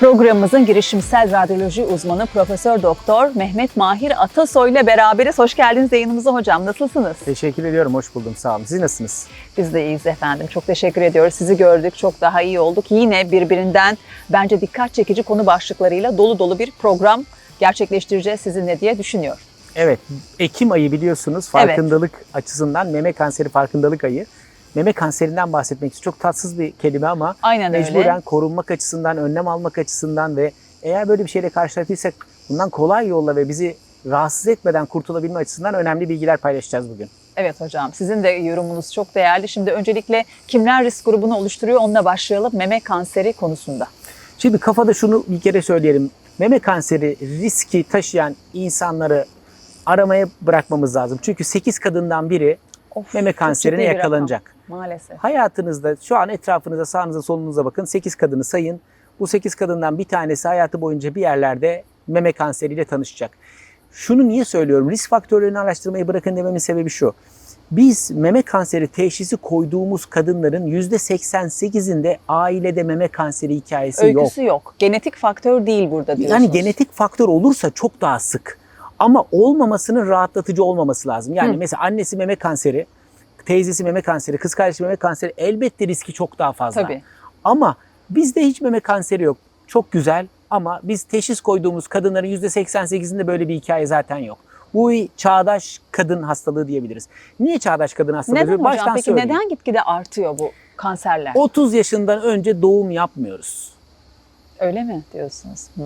Programımızın girişimsel radyoloji uzmanı Profesör Doktor Mehmet Mahir Atasoy ile beraberiz. Hoş geldiniz yayınımıza hocam. Nasılsınız? Teşekkür ediyorum, hoş buldum. Sağ olun. Siz nasılsınız? Biz de iyiyiz efendim. Çok teşekkür ediyoruz. Sizi gördük. Çok daha iyi olduk. Yine birbirinden bence dikkat çekici konu başlıklarıyla dolu dolu bir program gerçekleştireceğiz sizinle diye düşünüyorum. Evet, Ekim ayı biliyorsunuz farkındalık açısından meme kanseri farkındalık ayı. Meme kanserinden bahsetmek çok tatsız bir kelime ama Aynen mecburen öyle. korunmak açısından, önlem almak açısından ve eğer böyle bir şeyle karşılaştıysak bundan kolay yolla ve bizi rahatsız etmeden kurtulabilme açısından önemli bilgiler paylaşacağız bugün. Evet hocam sizin de yorumunuz çok değerli. Şimdi öncelikle kimler risk grubunu oluşturuyor onunla başlayalım meme kanseri konusunda. Şimdi kafada şunu bir kere söyleyelim. Meme kanseri riski taşıyan insanları aramaya bırakmamız lazım. Çünkü 8 kadından biri Of, meme kanserine bir yakalanacak. rakam, Maalesef. Hayatınızda şu an etrafınıza sağınıza solunuza bakın 8 kadını sayın. Bu 8 kadından bir tanesi hayatı boyunca bir yerlerde meme kanseriyle tanışacak. Şunu niye söylüyorum? Risk faktörlerini araştırmayı bırakın dememin sebebi şu. Biz meme kanseri teşhisi koyduğumuz kadınların %88'inde ailede meme kanseri hikayesi yok. Öyküsü yok. Genetik faktör değil burada diyorsunuz. Yani genetik faktör olursa çok daha sık. Ama olmamasının rahatlatıcı olmaması lazım. Yani Hı. mesela annesi meme kanseri, teyzesi meme kanseri, kız kardeşi meme kanseri elbette riski çok daha fazla. Tabii. Ama bizde hiç meme kanseri yok. Çok güzel ama biz teşhis koyduğumuz kadınların %88'inde böyle bir hikaye zaten yok. Bu çağdaş kadın hastalığı diyebiliriz. Niye çağdaş kadın hastalığı? Neden hocam? Peki söyleyeyim. neden gitgide artıyor bu kanserler? 30 yaşından önce doğum yapmıyoruz. Öyle mi diyorsunuz? Hmm.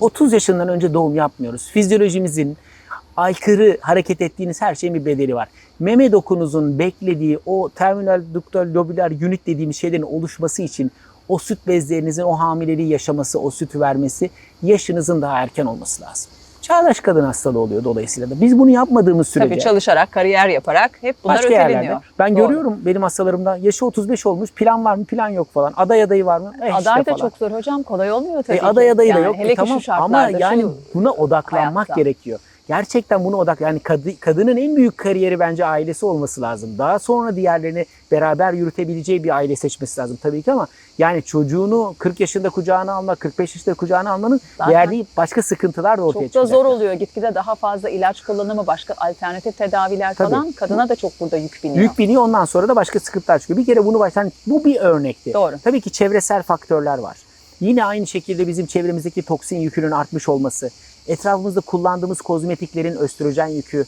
30 yaşından önce doğum yapmıyoruz. Fizyolojimizin aykırı hareket ettiğiniz her şeyin bir bedeli var. Meme dokunuzun beklediği o terminal ductal lobüler unit dediğimiz şeylerin oluşması için o süt bezlerinizin o hamileliği yaşaması, o sütü vermesi yaşınızın daha erken olması lazım. Çağdaş kadın hastalığı oluyor dolayısıyla da. Biz bunu yapmadığımız sürece Tabii çalışarak, kariyer yaparak hep bunlar başka öteleniyor. yerlerde. Ben Doğru. görüyorum benim hastalarımda yaşı 35 olmuş plan var mı plan yok falan. Aday adayı var mı? Eh işte Aday da falan. çok zor hocam. Kolay olmuyor tabii E, ki. aday adayı da Yani yok. Hele E, tamam ama yani buna odaklanmak hayatta. gerekiyor. Gerçekten buna odak yani kadı- kadının en büyük kariyeri bence ailesi olması lazım. Daha sonra diğerlerini beraber yürütebileceği bir aile seçmesi lazım tabii ki ama yani çocuğunu 40 yaşında kucağına almak, 45 yaşında kucağına almanın Zaten verdiği başka sıkıntılar da ortaya çok da zor oluyor. Gitgide daha fazla ilaç kullanımı, başka alternatif tedaviler Tabii. falan kadına da çok burada yük biniyor. Yük biniyor ondan sonra da başka sıkıntılar çıkıyor. Bir kere bunu baştan bu bir örnekti. Doğru. Tabii ki çevresel faktörler var. Yine aynı şekilde bizim çevremizdeki toksin yükünün artmış olması, etrafımızda kullandığımız kozmetiklerin östrojen yükü,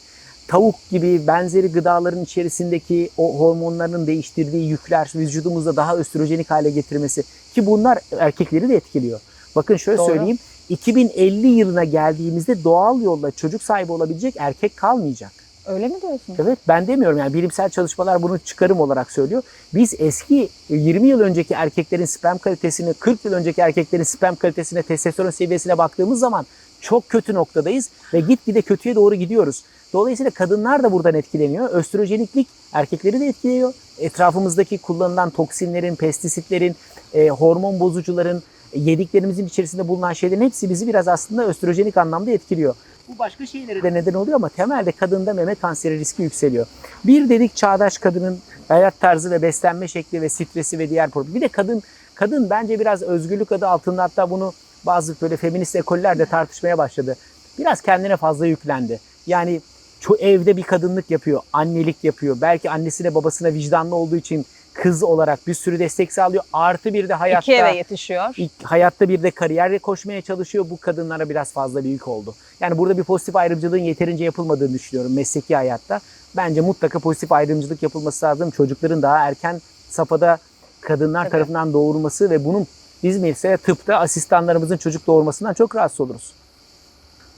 tavuk gibi benzeri gıdaların içerisindeki o hormonların değiştirdiği yükler vücudumuzda daha östrojenik hale getirmesi ki bunlar erkekleri de etkiliyor. Bakın şöyle Doğru. söyleyeyim. 2050 yılına geldiğimizde doğal yolla çocuk sahibi olabilecek erkek kalmayacak. Öyle mi diyorsunuz? Evet ben demiyorum yani bilimsel çalışmalar bunu çıkarım olarak söylüyor. Biz eski e, 20 yıl önceki erkeklerin sperm kalitesini, 40 yıl önceki erkeklerin sperm kalitesine, testosteron seviyesine baktığımız zaman çok kötü noktadayız ve gitgide kötüye doğru gidiyoruz. Dolayısıyla kadınlar da buradan etkileniyor. Östrojeniklik erkekleri de etkiliyor. Etrafımızdaki kullanılan toksinlerin, pestisitlerin, e, hormon bozucuların, e, yediklerimizin içerisinde bulunan şeylerin hepsi bizi biraz aslında östrojenik anlamda etkiliyor. Bu başka şeylere de neden oluyor ama temelde kadında meme kanseri riski yükseliyor. Bir dedik çağdaş kadının hayat tarzı ve beslenme şekli ve stresi ve diğer problem. Bir de kadın kadın bence biraz özgürlük adı altında hatta bunu bazı böyle feminist ekoller de tartışmaya başladı. Biraz kendine fazla yüklendi. Yani şu evde bir kadınlık yapıyor, annelik yapıyor. Belki annesine babasına vicdanlı olduğu için kız olarak bir sürü destek sağlıyor. Artı bir de hayatta İki eve yetişiyor. İlk hayatta bir de kariyerle koşmaya çalışıyor. Bu kadınlara biraz fazla büyük oldu. Yani burada bir pozitif ayrımcılığın yeterince yapılmadığını düşünüyorum mesleki hayatta. Bence mutlaka pozitif ayrımcılık yapılması lazım. Çocukların daha erken safhada kadınlar Tabii. tarafından doğurulması ve bunun biz mesela tıpta asistanlarımızın çocuk doğurmasından çok rahatsız oluruz.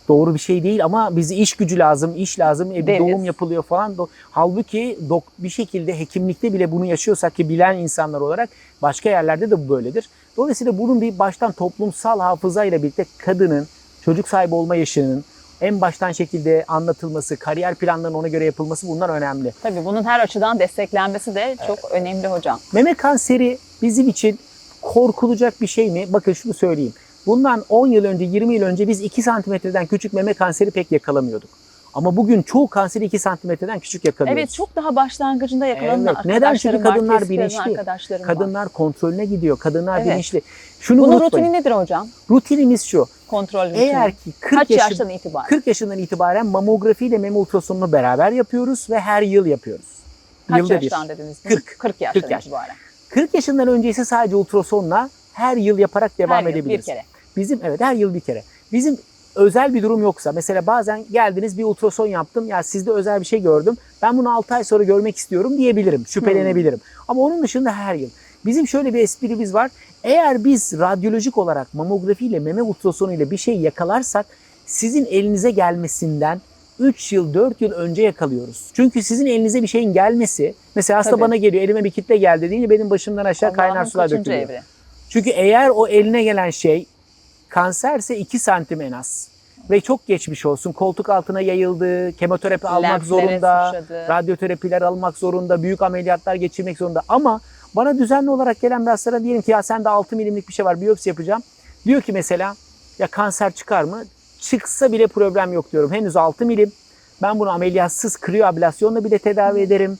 Doğru bir şey değil ama bize iş gücü lazım, iş lazım, e, bir doğum yapılıyor falan. Halbuki dok- bir şekilde hekimlikte bile bunu yaşıyorsak ki bilen insanlar olarak başka yerlerde de bu böyledir. Dolayısıyla bunun bir baştan toplumsal hafızayla birlikte kadının çocuk sahibi olma yaşının en baştan şekilde anlatılması, kariyer planlarının ona göre yapılması bunlar önemli. Tabii bunun her açıdan desteklenmesi de çok önemli hocam. Meme kanseri bizim için korkulacak bir şey mi? Bakın şunu söyleyeyim. Bundan 10 yıl önce, 20 yıl önce biz 2 santimetreden küçük meme kanseri pek yakalamıyorduk. Ama bugün çoğu kanseri 2 santimetreden küçük yakalıyoruz. Evet çok daha başlangıcında yakalanan Evet. Neden? Çünkü kadınlar bilinçli. arkadaşlarım var. Kadınlar kontrolüne gidiyor. Kadınlar Evet. bilinçli. Şunu Bunun unutmayın. rutini nedir hocam? Rutinimiz şu. Kontrol rutini. Eğer ki 40 Kaç yaşın- yaştan itibaren? 40 yaşından itibaren mamografi ile meme ultrasonunu beraber yapıyoruz ve her yıl yapıyoruz. Kaç Yılda yaştan bir. dediniz? 40. 40 yaştan 40 yaş. itibaren. 40 yaşından önce ise sadece ultrasonla her yıl yaparak devam Her yıl edebiliriz. bir kere. Bizim evet her yıl bir kere. Bizim özel bir durum yoksa mesela bazen geldiniz bir ultrason yaptım ya sizde özel bir şey gördüm. Ben bunu 6 ay sonra görmek istiyorum diyebilirim. Şüphelenebilirim. Ama onun dışında her yıl. Bizim şöyle bir esprimiz var. Eğer biz radyolojik olarak mamografi ile meme ultrasonu ile bir şey yakalarsak sizin elinize gelmesinden 3 yıl 4 yıl önce yakalıyoruz. Çünkü sizin elinize bir şeyin gelmesi mesela hasta Tabii. bana geliyor elime bir kitle geldi deyince benim başımdan aşağı kaynar sular dökülüyor. evri? Çünkü eğer o eline gelen şey kanserse 2 santim en az ve çok geçmiş olsun koltuk altına yayıldı, kemoterapi almak Lenflere zorunda, sıçradı. radyoterapiler almak zorunda, büyük ameliyatlar geçirmek zorunda ama bana düzenli olarak gelen bir hastaya diyelim ki ya sende 6 milimlik bir şey var biyopsi yapacağım. Diyor ki mesela ya kanser çıkar mı? Çıksa bile problem yok diyorum. Henüz 6 milim. Ben bunu ameliyatsız kriyoablasyonla bile tedavi ederim.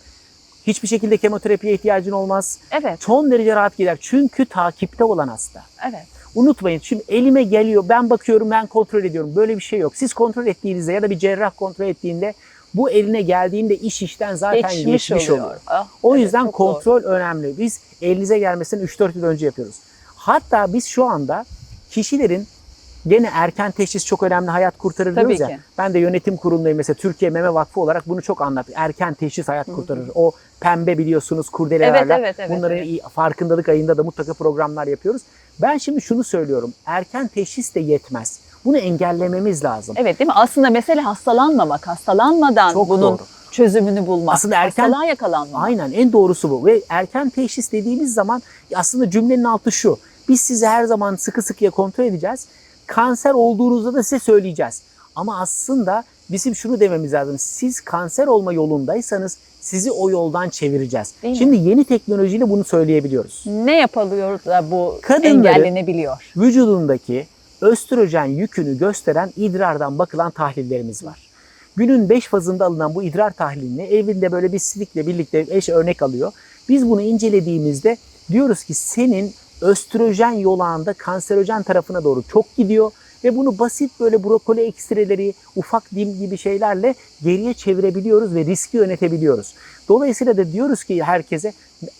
Hiçbir şekilde kemoterapiye ihtiyacın olmaz Evet, son derece rahat gider. Çünkü takipte olan hasta. evet. Unutmayın şimdi elime geliyor ben bakıyorum ben kontrol ediyorum. Böyle bir şey yok. Siz kontrol ettiğinizde ya da bir cerrah kontrol ettiğinde bu eline geldiğinde iş işten zaten Geçmiş, geçmiş, oluyor. oluyor. Ah, O evet, yüzden kontrol önemli. Biz elinize gelmesinden 3-4 yıl önce yapıyoruz. Hatta biz şu anda kişilerin gene erken teşhis çok önemli hayat kurtarır Tabii diyoruz ya. ki. Ben de yönetim kurulundayım mesela Türkiye Meme Vakfı olarak bunu çok anlat. Erken teşhis hayat kurtarır. O pembe biliyorsunuz kurdelelerle. Evet, evet, evet, Bunların evet. farkındalık ayında da mutlaka programlar yapıyoruz. Ben şimdi şunu söylüyorum. Erken teşhis de yetmez. Bunu engellememiz lazım. Evet değil mi? Aslında mesele hastalanmamak, hastalanmadan Çok bunun doğru. çözümünü bulmak. Aslında erken- Hastalığa yakalanmamak. Aynen en doğrusu bu. Ve erken teşhis dediğimiz zaman aslında cümlenin altı şu. Biz sizi her zaman sıkı sıkıya kontrol edeceğiz. Kanser olduğunuzda da size söyleyeceğiz. Ama aslında bizim şunu dememiz lazım. Siz kanser olma yolundaysanız sizi o yoldan çevireceğiz. Değil mi? Şimdi yeni teknolojiyle bunu söyleyebiliyoruz. Ne yapılıyor da bu Kadınları- engellenebiliyor? vücudundaki östrojen yükünü gösteren idrardan bakılan tahlillerimiz var. Günün 5 fazında alınan bu idrar tahlilini evinde böyle bir silikle birlikte eş örnek alıyor. Biz bunu incelediğimizde diyoruz ki senin östrojen yolağında kanserojen tarafına doğru çok gidiyor ve bunu basit böyle brokoli ekstreleri, ufak dim gibi şeylerle geriye çevirebiliyoruz ve riski yönetebiliyoruz. Dolayısıyla da diyoruz ki herkese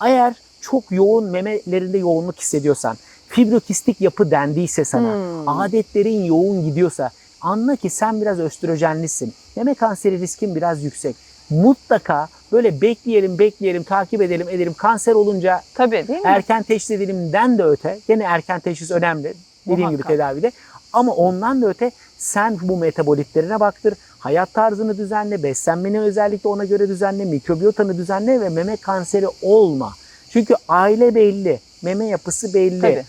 eğer çok yoğun memelerinde yoğunluk hissediyorsan, fibrokistik yapı dendiyse sana, Hmm. adetlerin yoğun gidiyorsa anla ki sen biraz östrojenlisin. Meme kanseri riskin biraz yüksek. Mutlaka böyle bekleyelim, bekleyelim, takip edelim, edelim. Kanser olunca Tabii değil mi? erken teşhis edelimden de öte, gene erken teşhis önemli dediğim gibi Muhakkak. tedavide. Ama ondan da öte sen bu metabolitlerine baktır, hayat tarzını düzenle, beslenmeni özellikle ona göre düzenle, mikrobiyotanı düzenle ve meme kanseri olma. Çünkü aile belli, meme yapısı belli. Tabii.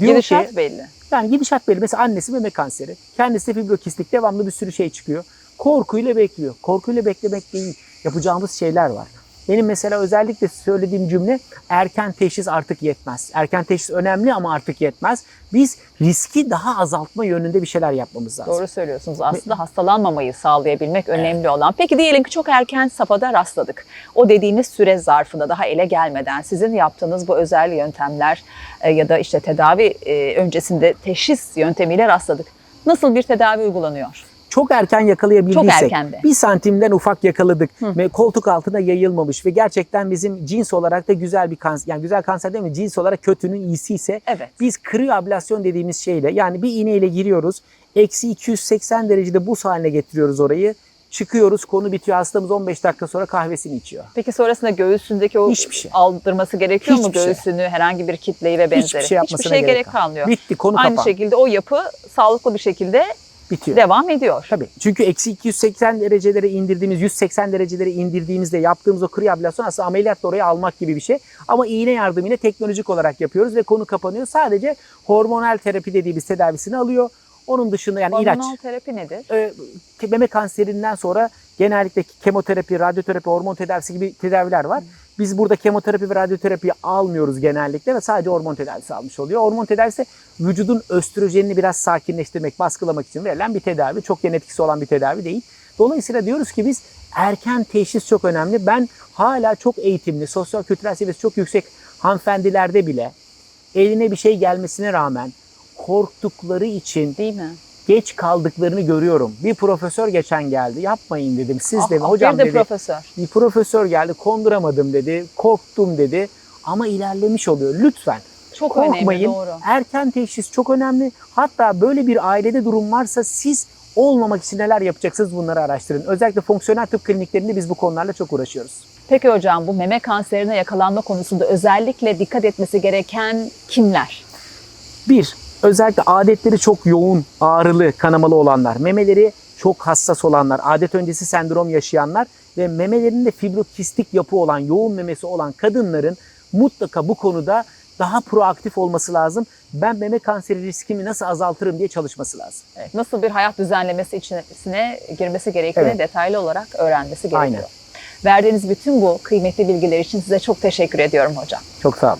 Diyor Gidişat ki, belli. Yani gidişat belli. Mesela annesi meme kanseri, kendisi fibrokistik, devamlı bir sürü şey çıkıyor. Korkuyla bekliyor. Korkuyla beklemek değil. Yapacağımız şeyler var. Benim mesela özellikle söylediğim cümle erken teşhis artık yetmez. Erken teşhis önemli ama artık yetmez. Biz riski daha azaltma yönünde bir şeyler yapmamız lazım. Doğru söylüyorsunuz. Aslında hastalanmamayı sağlayabilmek önemli olan. Peki diyelim ki çok erken safhada rastladık. O dediğiniz süre zarfında daha ele gelmeden sizin yaptığınız bu özel yöntemler e, ya da işte tedavi e, öncesinde teşhis yöntemiyle rastladık. Nasıl bir tedavi uygulanıyor? Çok erken yakalayabildiysek, Çok bir santimden ufak yakaladık ve koltuk altına yayılmamış ve gerçekten bizim cins olarak da güzel bir kanser, yani güzel kanser değil mi? Cins olarak kötünün iyisi ise Evet. biz kriyoablasyon dediğimiz şeyle yani bir iğneyle giriyoruz. Eksi 280 derecede buz haline getiriyoruz orayı. Çıkıyoruz konu bitiyor hastamız 15 dakika sonra kahvesini içiyor. Peki sonrasında göğsündeki o Hiçbir şey. aldırması gerekiyor mu Hiçbir şey. göğsünü herhangi bir kitleyi ve benzeri? Hiçbir şey Hiçbir şey gerek gerek kalmıyor. Bitti konu Aynı kapandı. şekilde o yapı sağlıklı bir şekilde Bitiyor. devam ediyor. Tabii. Çünkü eksi 280 derecelere indirdiğimiz, 180 derecelere indirdiğimizde yaptığımız o kriyoablasyon aslında ameliyatla oraya almak gibi bir şey. Ama iğne yardımıyla teknolojik olarak yapıyoruz ve konu kapanıyor. Sadece hormonal terapi dediğimiz tedavisini alıyor. Onun dışında yani ilaç. Hormonal terapi nedir? e, meme kanserinden sonra genellikle kemoterapi, radyoterapi, hormon tedavisi gibi tedaviler var. Biz burada kemoterapi ve radyoterapi almıyoruz genellikle ve sadece hormon tedavisi almış oluyor. Hormon tedavisi vücudun östrojenini biraz sakinleştirmek, baskılamak için verilen bir tedavi. Çok yan etkisi olan bir tedavi değil. Dolayısıyla diyoruz ki biz erken teşhis çok önemli. Ben hala çok eğitimli, sosyal kültürel seviyesi çok yüksek hanımefendilerde bile eline bir şey gelmesine rağmen korktukları için Değil mi? Geç kaldıklarını görüyorum. Bir profesör geçen geldi. Yapmayın dedim. Siz Ah, de ah, Hocam de dedi. profesör. Bir profesör geldi. Konduramadım dedi. Korktum dedi. Ama ilerlemiş oluyor. Lütfen Çok önemli korkmayın. doğru. Erken teşhis çok önemli. Hatta böyle bir ailede durum varsa siz olmamak için neler yapacaksınız bunları araştırın. Özellikle fonksiyonel tıp kliniklerinde biz bu konularla çok uğraşıyoruz. Peki hocam bu meme kanserine yakalanma konusunda özellikle dikkat etmesi gereken kimler? Bir, özellikle adetleri çok yoğun, ağrılı, kanamalı olanlar, memeleri çok hassas olanlar, adet öncesi sendrom yaşayanlar ve memelerinde fibrokistik yapı olan, yoğun memesi olan kadınların mutlaka bu konuda daha proaktif olması lazım. Ben meme kanseri riskimi nasıl azaltırım diye çalışması lazım. Evet, nasıl bir hayat düzenlemesi içine girmesi gerektiğini Evet. detaylı olarak öğrenmesi gerekiyor. Aynen. Verdiğiniz bütün bu kıymetli bilgiler için size çok teşekkür ediyorum hocam. Çok sağ olun.